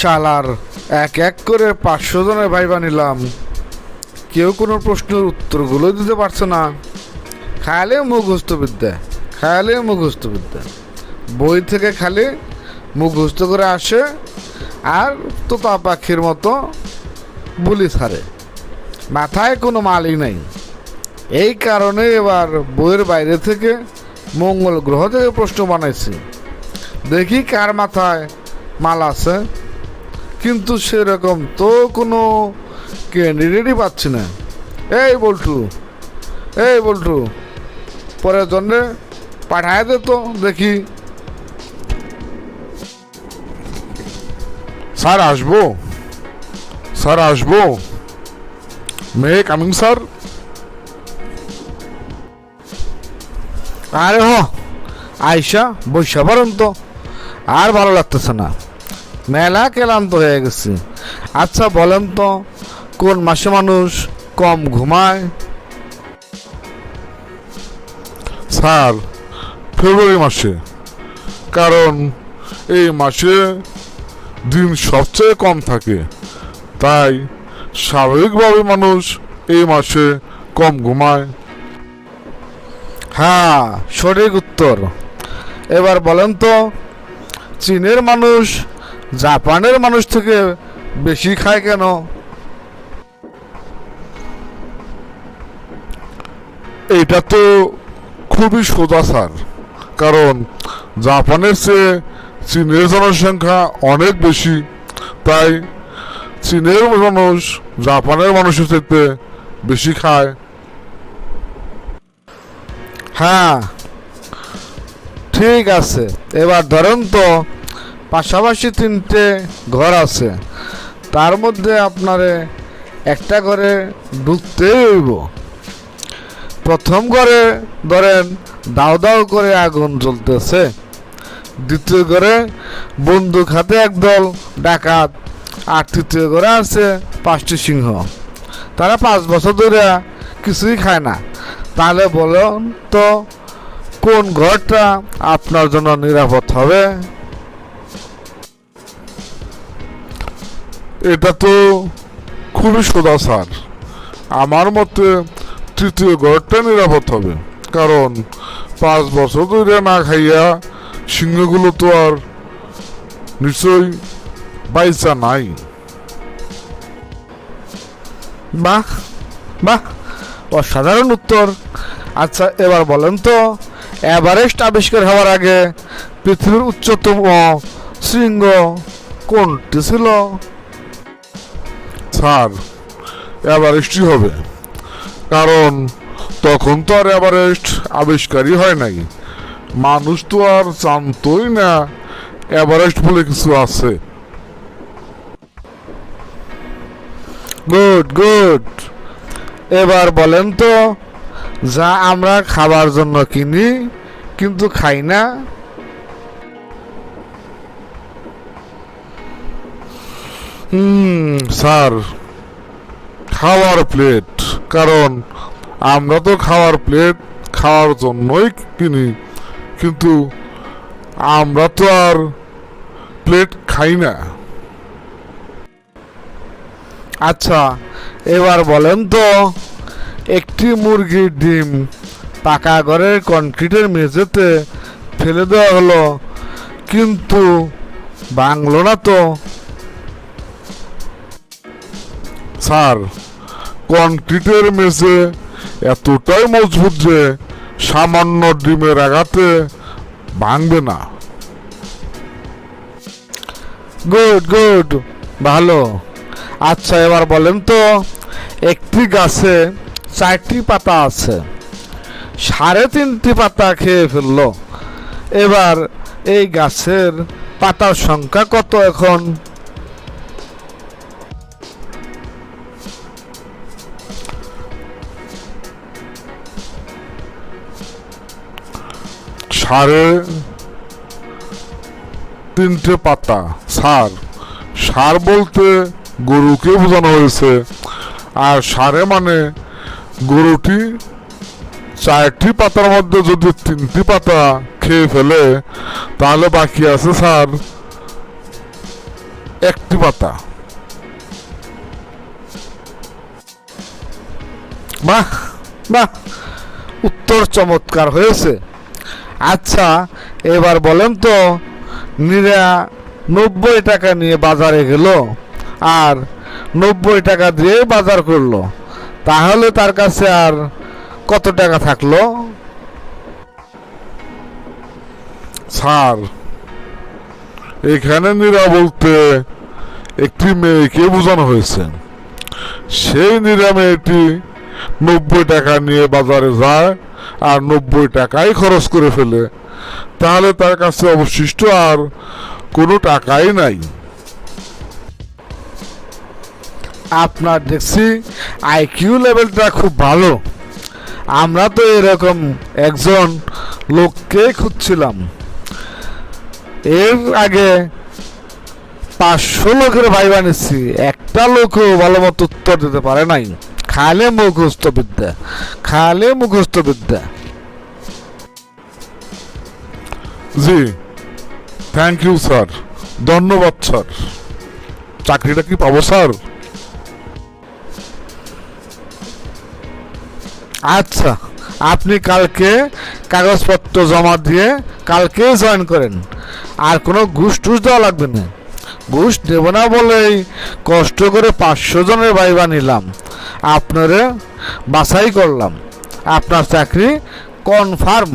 শালার এক এক করে পাঁচশো জনের ভাইবা নিলাম। কেউ কোনো প্রশ্নের উত্তরগুলো দিতে পারছে না। খায়ালে মুখস্থ বিদ্যা খায়ালে মুখস্থ বিদ্যা বই থেকে খালি মুখস্থ করে আসে আর তোতা পাখির মতো বুলি ছাড়ে। মাথায় কোনো মালই নাই। এই কারণে এবার বইয়ের বাইরে থেকে মঙ্গল গ্রহ থেকে প্রশ্ন বানাইছি। দেখি কার মাথায় মাল আছে। কিন্তু সেরকম তো কোনো ক্যান্ডিডেটই পাচ্ছি না। এই বল্টু এই বল্টু, পরের জন্যে পাঠায় দে তো দেখি। স্যার, আসব। স্যার, আসব। মে কামিং স্যার আরে হ আইসা বৈশা পারেন তো। আর ভালো লাগতেছে না। মেলা ক্লান্ত হয়ে গেছি। আচ্ছা বলেন তো কোন মাসে মানুষ কম ঘুমায়? স্যার ফেব্রুয়ারি মাসে। কারণ এই মাসে দিন সবচেয়ে কম থাকে। তাই স্বাভাবিকভাবে মানুষ এই মাসে কম ঘুমায়। হ্যাঁ সঠিক উত্তর। এবার বলেন তো চীনের মানুষ জাপানের মানুষ থেকে বেশি খায় কেন? এটা তো খুবই সোজা স্যার। কারণ জাপানের চেয়ে চীনের জনসংখ্যা অনেক বেশি তাই চীনের মানুষ জাপানের মানুষের চাইতে বেশি খায়। হ্যাঁ ঠিক আছে। এবার ধরেন তো পাশাপাশি তিনটে ঘর আছে। তার মধ্যে আপনারে একটা ঘরে ঢুকতেই হইব। প্রথম ঘরে ধরেন দাও দাও করে আগুন জ্বলতেছে। দ্বিতীয় ঘরে বন্দুক হাতে একদল ডাকাত। আর তৃতীয় ঘরে আছে পাঁচটি সিংহ। তারা পাঁচ বছর ধরে কিছুই খায় না। তাহলে বলুন তো কোন ঘরটা আপনার জন্য নিরাপদ হবে? এটা তো খুবই সোজা স্যার আমার মতে তৃতীয় ঘরটা নিরাপদ হবে। কারণ পাঁচ বছর ধরে না খাইয়া সিংহগুলো তো আর নিশ্চয়ই বাইসা নাই। বাহ বাহ, অসাধারণ উত্তর। আচ্ছা এবার বলেন তো, এভারেস্ট আবিষ্কার হওয়ার আগে পৃথিবীর উচ্চতম শৃঙ্গ কোনটি ছিল? স্যার এভারেস্টই হবে। কারণ তখন তো আর এভারেস্ট আবিষ্কারই হয় নাই। মানুষ তো আর জানতোই না, এভারেস্ট বলে কিছু আছে। Good good. এবার বলেন তো, যা আমরা খাবার জন্য কিনি, কিন্তু খাই না? হুম স্যার খাওয়ার প্লেট কারণ আমরা তো খাওয়ার প্লেট খাওয়ার জন্যই কিনি কিন্তু আমরা তো আর প্লেট খাই না আচ্ছা এবার বলেন তো একটি মুরগির ডিম পাকা ঘরের কনক্রিটের মেঝেতে ফেলে দেওয়া হলো কিন্তু বাংলো না তো স্যার কনক্রিটের মেঝে এতটাই মজবুত যে সামান্য ডিমের আঘাতে ভাঙবে না। গুড গুড, ভালো। আচ্ছা এবার বলেন তো, একটি গাছে চারটি পাতা আছে, সাড়ে তিনটি পাতা খেয়ে ফেলল। এবার এই গাছের পাতার সংখ্যা কত এখন? সাড়ে তিনটে পাতা, সার। সার বলতে গরুকে বোঝানো হয়েছে। আর সারে মানে গরুটি চারটি পাতার মধ্যে যদি তিনটি পাতা খেয়ে ফেলে, তাহলে বাকি আছে স্যার একটি পাতা। বাহ বাহ, উত্তর চমৎকার হয়েছে। আচ্ছা এবার বলেন তো, নিরা নব্বই টাকা নিয়ে বাজারে গেল আর নব্বই টাকা দিয়ে বাজার করল। তাহলে তার কাছে আর কত টাকা থাকল? স্যার, এখানে নীরা বলতে একটি মেয়েকে বোঝানো হয়েছে। সেই নীরা মেয়েটি নব্বই টাকা নিয়ে বাজারে যায় আর নব্বই টাকাই খরচ করে ফেলে। তাহলে তার কাছে অবশিষ্ট আর কোনো টাকাই নাই। আপনার দেখছি আইকিউ লেভেলটা খুব ভালো। আমরা তো এরকম একজন লোককে খুঁজছিলাম। এর আগে পাঁচশো লোকের ভাই বানিয়েছি একটা লোকও ভালো মতো উত্তর দিতে পারে নাই। খালে মুখস্থ বিদ্যা খালে মুখস্থ বিদ্যা জি থ্যাংক ইউ স্যার ধন্যবাদ স্যার চাকরিটা কি পাবো স্যার আচ্ছা আপনি কালকে কাগজপত্র জমা দিয়ে কালকে জয়েন করেন আর কোনো ঘুষ টুস দেওয়া লাগবে না ঘুষ নেব না বলেই কষ্ট করে পাঁচশো জনের বাইবা নিলাম। আপনারে বাছাই করলাম। আপনার চাকরি কনফার্ম।